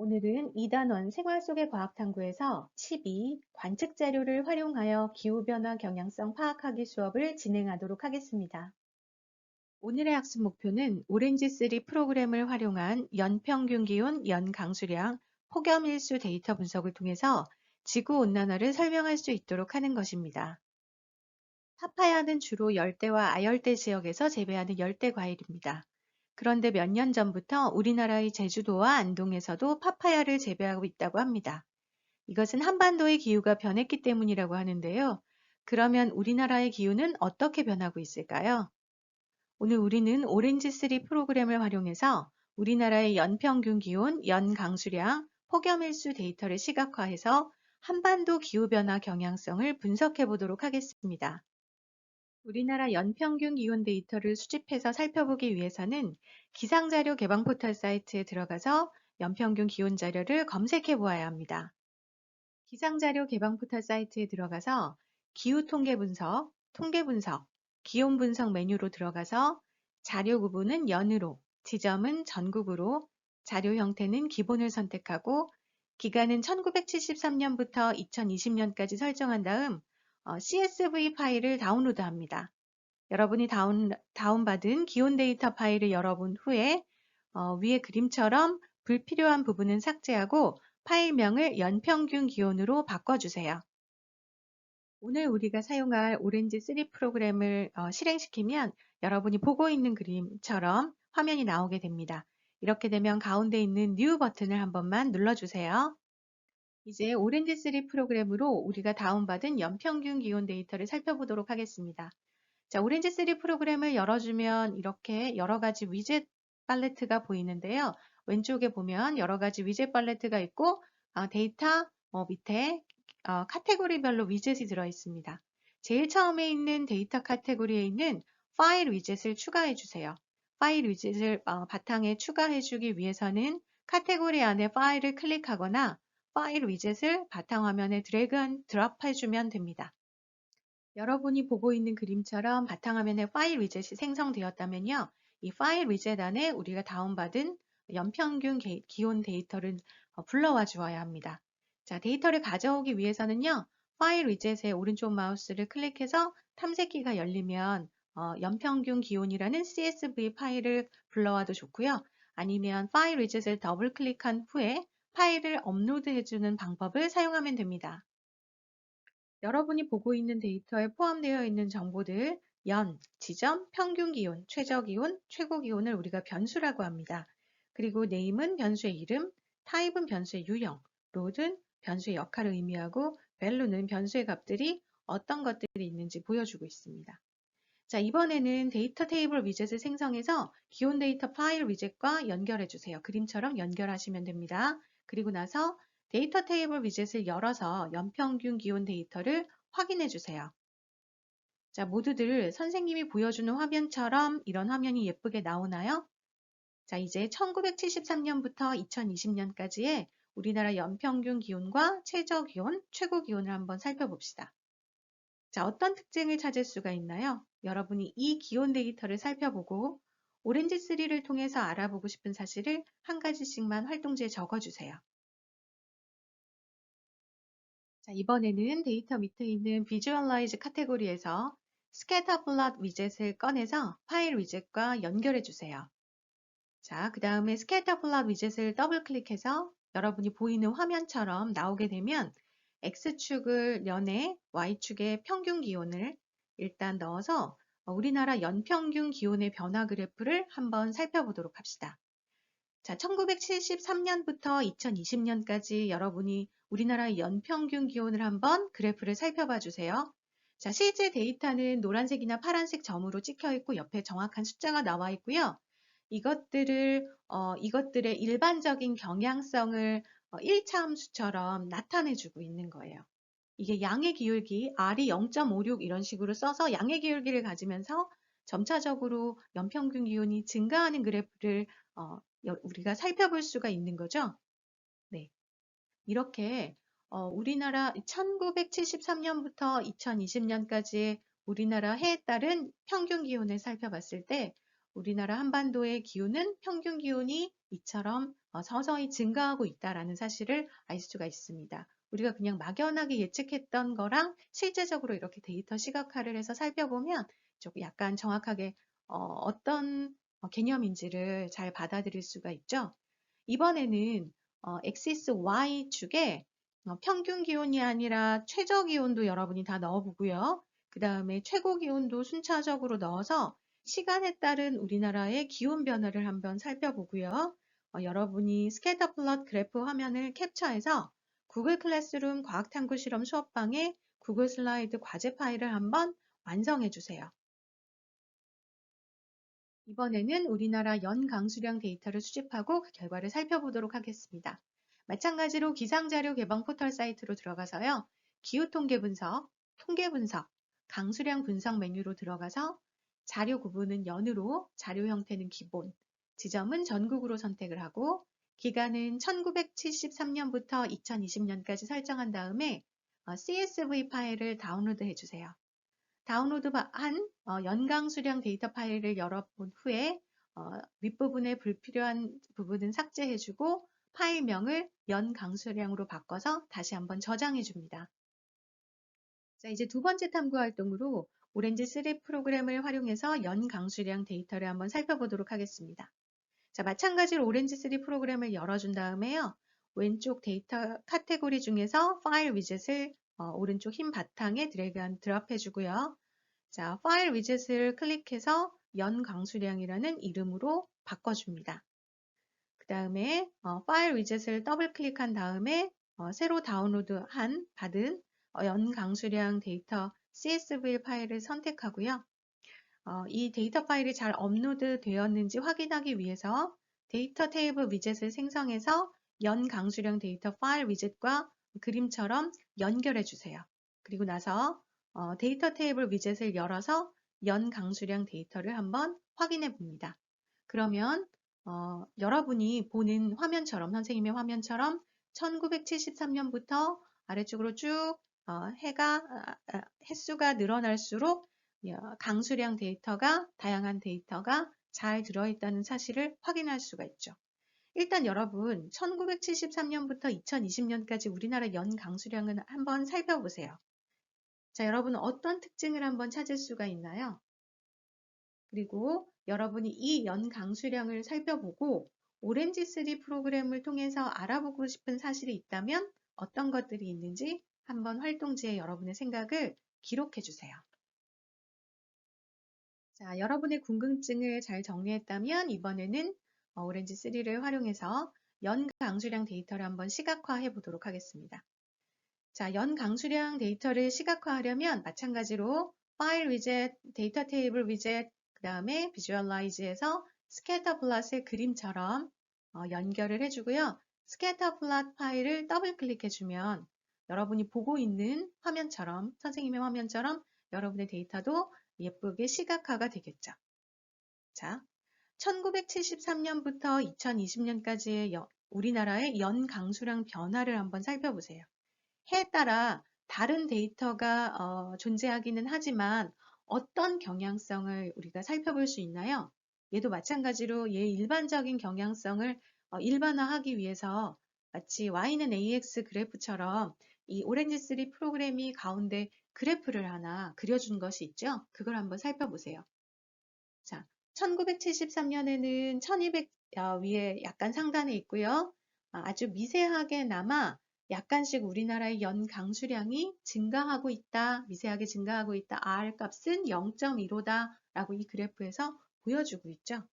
오늘은 이단원 생활 속의 과학 탐구에서 12 관측 자료를 활용하여 기후변화 경향성 파악하기 수업을 진행하도록 하겠습니다. 오늘의 학습 목표는 오렌지3 프로그램을 활용한 연평균 기온, 연강수량, 폭염일수 데이터 분석을 통해서 지구온난화를 설명할 수 있도록 하는 것입니다. 파파야는 주로 열대와 아열대 지역에서 재배하는 열대 과일입니다. 그런데 몇 년 전부터 우리나라의 제주도와 안동에서도 파파야를 재배하고 있다고 합니다. 이것은 한반도의 기후가 변했기 때문이라고 하는데요. 그러면 우리나라의 기후는 어떻게 변하고 있을까요? 오늘 우리는 오렌지3 프로그램을 활용해서 우리나라의 연평균 기온, 연강수량, 폭염일수 데이터를 시각화해서 한반도 기후변화 경향성을 분석해 보도록 하겠습니다. 우리나라 연평균 기온 데이터를 수집해서 살펴보기 위해서는 기상자료 개방 포털 사이트에 들어가서 연평균 기온 자료를 검색해 보아야 합니다. 기상자료 개방 포털 사이트에 들어가서 기후 통계 분석, 통계 분석, 기온 분석 메뉴로 들어가서 자료 구분은 연으로, 지점은 전국으로, 자료 형태는 기본을 선택하고 기간은 1973년부터 2020년까지 설정한 다음 어, CSV 파일을 다운로드합니다. 여러분이 다운, 다운받은 기온 데이터 파일을 열어본 후에 어, 위의 그림처럼 불필요한 부분은 삭제하고 파일명을 연평균 기온으로 바꿔주세요. 오늘 우리가 사용할 오렌지 3 프로그램을 어, 실행시키면 여러분이 보고 있는 그림처럼 화면이 나오게 됩니다. 이렇게 되면 가운데 있는 New 버튼을 한 번만 눌러주세요. 이제 오렌지3 프로그램으로 우리가 다운받은 연평균 기온 데이터를 살펴보도록 하겠습니다. 자, 오렌지3 프로그램을 열어주면 이렇게 여러 가지 위젯 팔레트가 보이는데요. 왼쪽에 보면 여러 가지 위젯 팔레트가 있고 어, 데이터 어, 밑에 어, 카테고리별로 위젯이 들어 있습니다. 제일 처음에 있는 데이터 카테고리에 있는 파일 위젯을 추가해 주세요. 파일 위젯을 어, 바탕에 추가해 주기 위해서는 카테고리 안에 파일을 클릭하거나 파일 위젯을 바탕화면에 드래그 앤 드롭 해주면 됩니다. 여러분이 보고 있는 그림처럼 바탕화면에 파일 위젯이 생성되었다면요. 이 파일 위젯 안에 우리가 다운받은 연평균 기온 데이터를 어, 불러와 주어야 합니다. 자, 데이터를 가져오기 위해서는요. 파일 위젯의 오른쪽 마우스를 클릭해서 탐색기가 열리면 어, 연평균 기온이라는 CSV 파일을 불러와도 좋고요. 아니면 파일 위젯을 더블 클릭한 후에 파일을 업로드해주는 방법을 사용하면 됩니다. 여러분이 보고 있는 데이터에 포함되어 있는 정보들, 연, 지점, 평균 기온, 최저 기온, 최고 기온을 우리가 변수라고 합니다. 그리고 네임은 변수의 이름, 타입은 변수의 유형, 로드는 변수의 역할을 의미하고 밸류는 변수의 값들이 어떤 것들이 있는지 보여주고 있습니다. 자, 이번에는 데이터 테이블 위젯을 생성해서 기온 데이터 파일 위젯과 연결해 주세요. 그림처럼 연결하시면 됩니다. 그리고 나서 데이터 테이블 위젯을 열어서 연평균 기온 데이터를 확인해 주세요. 자, 모두들 선생님이 보여주는 화면처럼 이런 화면이 예쁘게 나오나요? 자, 이제 1973년부터 2020년까지의 우리나라 연평균 기온과 최저 기온, 최고 기온을 한번 살펴봅시다. 자, 어떤 특징을 찾을 수가 있나요? 여러분이 이 기온 데이터를 살펴보고 오렌지3를 통해서 알아보고 싶은 사실을 한 가지씩만 활동지에 적어주세요. 자, 이번에는 데이터 밑에 있는 Visualize 카테고리에서 플롯 위젯을 꺼내서 파일 위젯과 연결해 주세요. 자, 그 다음에 플롯 위젯을 더블 클릭해서 여러분이 보이는 화면처럼 나오게 되면 X축을 연에 Y축의 평균 기온을 일단 넣어서 어, 우리나라 연평균 기온의 변화 그래프를 한번 살펴보도록 합시다. 자, 1973년부터 2020년까지 여러분이 우리나라의 연평균 기온을 한번 그래프를 살펴봐 주세요. 자, 실제 데이터는 노란색이나 파란색 점으로 찍혀 있고 옆에 정확한 숫자가 나와 있고요. 이것들을 어, 이것들의 일반적인 경향성을 어, 1차 함수처럼 나타내 주고 있는 거예요. 이게 양의 기울기 R이 0.56 이런 식으로 써서 양의 기울기를 가지면서 점차적으로 연평균 기온이 증가하는 그래프를 어, 우리가 살펴볼 수가 있는 거죠. 네. 이렇게 어, 우리나라 1973년부터 2020년까지의 우리나라 해에 따른 평균 기온을 살펴봤을 때 우리나라 한반도의 기온은 평균 기온이 이처럼 어, 서서히 증가하고 있다라는 사실을 알 수가 있습니다. 우리가 그냥 막연하게 예측했던 거랑 실제적으로 이렇게 데이터 시각화를 해서 살펴보면 조금 약간 정확하게 어, 떤 개념인지를 잘 받아들일 수가 있죠. 이번에는 어, 엑시스 Y축에 어, 평균 기온이 아니라 최저 기온도 여러분이 다 넣어보고요. 그 다음에 최고 기온도 순차적으로 넣어서 시간에 따른 우리나라의 기온 변화를 한번 살펴보고요. 어, 여러분이 스케이터 플롯 그래프 화면을 캡처해서 구글 클래스룸 과학탐구 실험 수업방에 구글 슬라이드 과제 파일을 한번 완성해 주세요. 이번에는 우리나라 연 강수량 데이터를 수집하고 그 결과를 살펴보도록 하겠습니다. 마찬가지로 기상자료 개방 포털 사이트로 들어가서요. 기후 통계 분석, 통계 분석, 강수량 분석 메뉴로 들어가서 자료 구분은 연으로, 자료 형태는 기본, 지점은 전국으로 선택을 하고 기간은 1973년부터 2020년까지 설정한 다음에 어, CSV 파일을 다운로드 해주세요. 다운로드한 어, 연강 수량 데이터 파일을 열어본 후에 어, 윗부분에 불필요한 부분은 삭제해주고 파일명을 연강수량으로 바꿔서 다시 한번 저장해줍니다. 자, 이제 두 번째 탐구 활동으로 오렌지 3 프로그램을 활용해서 연강수량 데이터를 한번 살펴보도록 하겠습니다. 자, 마찬가지로 오렌지 3 프로그램을 열어준 다음에요. 왼쪽 데이터 카테고리 중에서 파일 위젯을 어, 오른쪽 흰 바탕에 드래그 한 드랍 해 주고요. 자, 파일 위젯을 클릭해서 연강수량이라는 이름으로 바꿔줍니다. 그 다음에 어, 파일 위젯을 더블 클릭한 다음에 어, 새로 다운로드한 받은 어, 연강수량 데이터 CSV 파일을 선택하고요. 어, 이 데이터 파일이 잘 업로드 되었는지 확인하기 위해서 데이터 테이블 위젯을 생성해서 연 강수량 데이터 파일 위젯과 그림처럼 연결해 주세요. 그리고 나서 어, 데이터 테이블 위젯을 열어서 연 강수량 데이터를 한번 확인해 봅니다. 그러면 어, 여러분이 보는 화면처럼 선생님의 화면처럼 1973년부터 아래쪽으로 쭉 어, 해가 아, 아, 횟수가 늘어날수록 강수량 데이터가 다양한 데이터가 잘 들어있다는 사실을 확인할 수가 있죠. 일단 여러분 1973년부터 2020년까지 우리나라 연 강수량을 한번 살펴보세요. 자, 여러분은 어떤 특징을 한번 찾을 수가 있나요? 그리고 여러분이 이 연 강수량을 살펴보고 오렌지 3 프로그램을 통해서 알아보고 싶은 사실이 있다면 어떤 것들이 있는지 한번 활동지에 여러분의 생각을 기록해 주세요. 자, 여러분의 궁금증을 잘 정리했다면 이번에는 어, 오렌지 3를 활용해서 연 강수량 데이터를 한번 시각화해 보도록 하겠습니다. 자, 연 강수량 데이터를 시각화하려면 마찬가지로 파일 위젯, 데이터 테이블 위젯, 그 다음에 비주얼라이즈에서 스캐터 플롯의 그림처럼 어, 연결을 해주고요. 스캐터 플롯 파일을 더블 클릭해주면 여러분이 보고 있는 화면처럼 선생님의 화면처럼 여러분의 데이터도 예쁘게 시각화가 되겠죠. 자, 1973년부터 2020년까지의 우리나라의 연 강수량 변화를 한번 살펴보세요. 해에 따라 다른 데이터가 어, 존재하기는 하지만 어떤 경향성을 우리가 살펴볼 수 있나요? 얘도 마찬가지로 얘 일반적인 경향성을 어, 일반화하기 위해서 마치 Y는 AX 그래프처럼 이 오렌지3 프로그램이 가운데 그래프를 하나 그려준 것이 있죠. 그걸 한번 살펴보세요. 자, 1973년에는 1200 어, 위에 약간 상단에 있고요. 아, 아주 미세하게나마 약간씩 우리나라의 연 강수량이 증가하고 있다, 미세하게 증가하고 있다. R 값은 0.15다 라고 이 그래프에서 보여주고 있죠.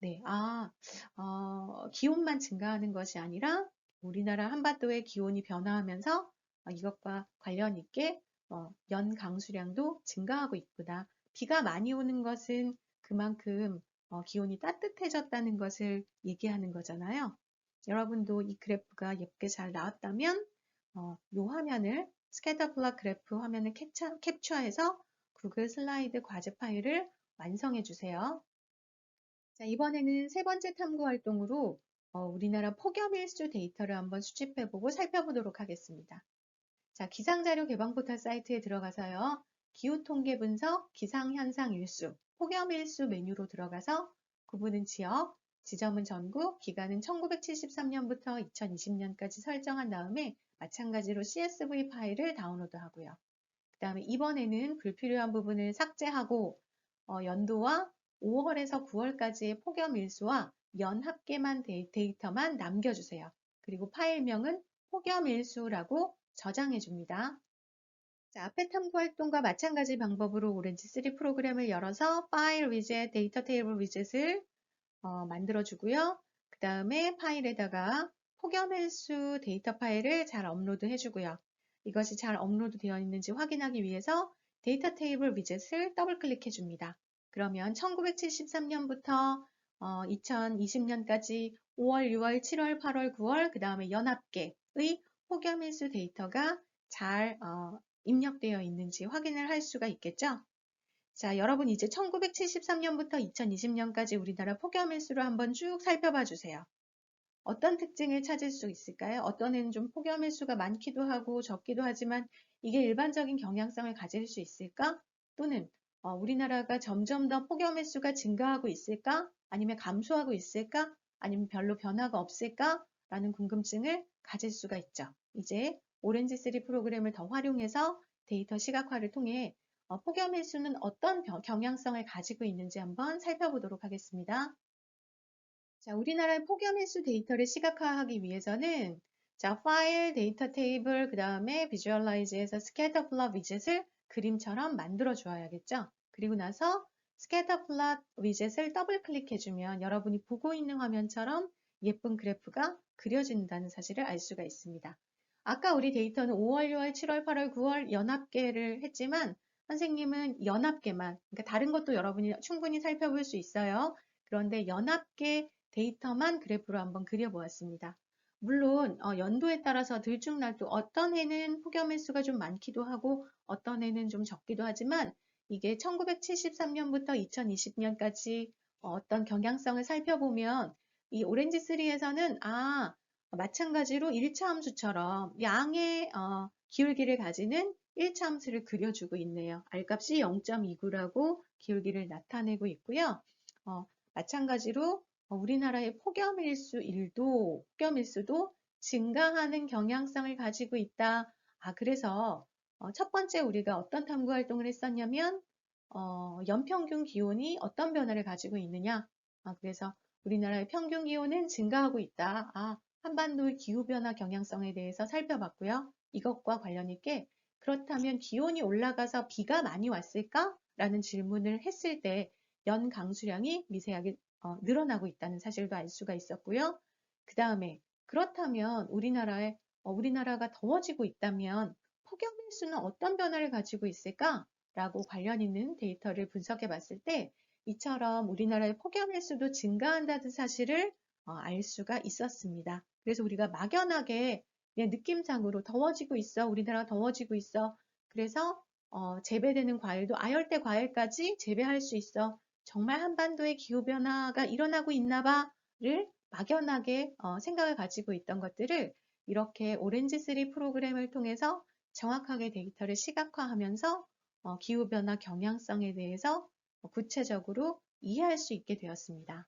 네, 아, 어, 기온만 증가하는 것이 아니라 우리나라 한반도의 기온이 변화하면서 어, 이것과 관련 있게 어, 연 강수량도 증가하고 있구나. 비가 많이 오는 것은 그만큼 어, 기온이 따뜻해졌다는 것을 얘기하는 거잖아요. 여러분도 이 그래프가 예쁘게 잘 나왔다면 이 화면을 스캐터 플롯 그래프 화면을 캡처, 캡처해서 구글 슬라이드 과제 파일을 완성해 주세요. 자, 이번에는 세 번째 탐구 활동으로 어, 우리나라 폭염 일수 데이터를 한번 수집해 보고 살펴보도록 하겠습니다. 자, 기상자료 개방 포털 사이트에 들어가서요. 기후 통계 분석, 기상 현상 일수, 폭염 일수 메뉴로 들어가서 구분은 지역, 지점은 전국, 기간은 1973년부터 2020년까지 설정한 다음에 마찬가지로 CSV 파일을 다운로드 하고요. 그 다음에 이번에는 불필요한 부분을 삭제하고 어, 연도와 5월에서 9월까지의 폭염 일수와 연 합계만 데이터만 남겨주세요. 그리고 파일명은 폭염 일수라고 저장해 줍니다. 자, 앞에 탐구 활동과 마찬가지 방법으로 오렌지 3 프로그램을 열어서 파일 위젯, 데이터 테이블 위젯을 어, 만들어 주고요. 그 다음에 파일에다가 폭염 일수 데이터 파일을 잘 업로드 해주고요. 이것이 잘 업로드 되어 있는지 확인하기 위해서 데이터 테이블 위젯을 더블 클릭해 줍니다. 그러면 1973년부터 어, 2020년까지 5월, 6월, 7월, 8월, 9월, 그 다음에 연합계의 폭염일수 데이터가 잘 어, 입력되어 있는지 확인을 할 수가 있겠죠. 자, 여러분 이제 1973년부터 2020년까지 우리나라 폭염일수를 한번 쭉 살펴봐 주세요. 어떤 특징을 찾을 수 있을까요? 어떤 애는 좀 폭염일수가 많기도 하고 적기도 하지만 이게 일반적인 경향성을 가질 수 있을까? 또는 어, 우리나라가 점점 더 폭염일수가 증가하고 있을까? 아니면 감소하고 있을까? 아니면 별로 변화가 없을까? 라는 궁금증을 가질 수가 있죠. 이제 오렌지3 프로그램을 더 활용해서 데이터 시각화를 통해 어, 폭염일수는 어떤 경향성을 가지고 있는지 한번 살펴보도록 하겠습니다. 자, 우리나라의 폭염일수 데이터를 시각화하기 위해서는 자, 파일, 데이터 테이블, 그 다음에 비주얼라이즈에서 스캐터 플롯 위젯을 그림처럼 만들어 주어야겠죠. 그리고 나서 스캐터 플롯 위젯을 더블 클릭해주면 여러분이 보고 있는 화면처럼 예쁜 그래프가 그려진다는 사실을 알 수가 있습니다. 아까 우리 데이터는 5월, 6월, 7월, 8월, 9월 연합계를 했지만 선생님은 연합계만, 그러니까 다른 것도 여러분이 충분히 살펴볼 수 있어요. 그런데 연합계 데이터만 그래프로 한번 그려보았습니다. 물론 어, 연도에 따라서 들쭉날도 어떤 해는 폭염 횟수가 좀 많기도 하고 어떤 해는 좀 적기도 하지만 이게 1973년부터 2020년까지 어떤 경향성을 살펴보면 이 오렌지 3에서는 아 마찬가지로 1차 함수처럼 양의 어, 기울기를 가지는 1차 함수를 그려주고 있네요. R값이 0.29라고 기울기를 나타내고 있고요. 어, 마찬가지로 우리나라의 폭염일수 1도, 폭염일수도 증가하는 경향성을 가지고 있다. 아, 그래서 어, 첫 번째 우리가 어떤 탐구 활동을 했었냐면 어, 연평균 기온이 어떤 변화를 가지고 있느냐. 아, 그래서 우리나라의 평균 기온은 증가하고 있다. 아, 한반도의 기후변화 경향성에 대해서 살펴봤고요. 이것과 관련 있게 그렇다면 기온이 올라가서 비가 많이 왔을까? 라는 질문을 했을 때 연 강수량이 미세하게 어, 늘어나고 있다는 사실도 알 수가 있었고요. 그 다음에 그렇다면 우리나라에 어, 우리나라가 더워지고 있다면 폭염 일수는 어떤 변화를 가지고 있을까? 라고 관련 있는 데이터를 분석해 봤을 때 이처럼 우리나라의 폭염일수도 증가한다는 사실을 어, 알 수가 있었습니다. 그래서 우리가 막연하게 느낌상으로 더워지고 있어. 우리나라가 더워지고 있어. 그래서 어, 재배되는 과일도 아열대 과일까지 재배할 수 있어. 정말 한반도의 기후 변화가 일어나고 있나 봐를 막연하게 어, 생각을 가지고 있던 것들을 이렇게 오렌지 3 프로그램을 통해서 정확하게 데이터를 시각화하면서 어, 기후 변화 경향성에 대해서 구체적으로 이해할 수 있게 되었습니다.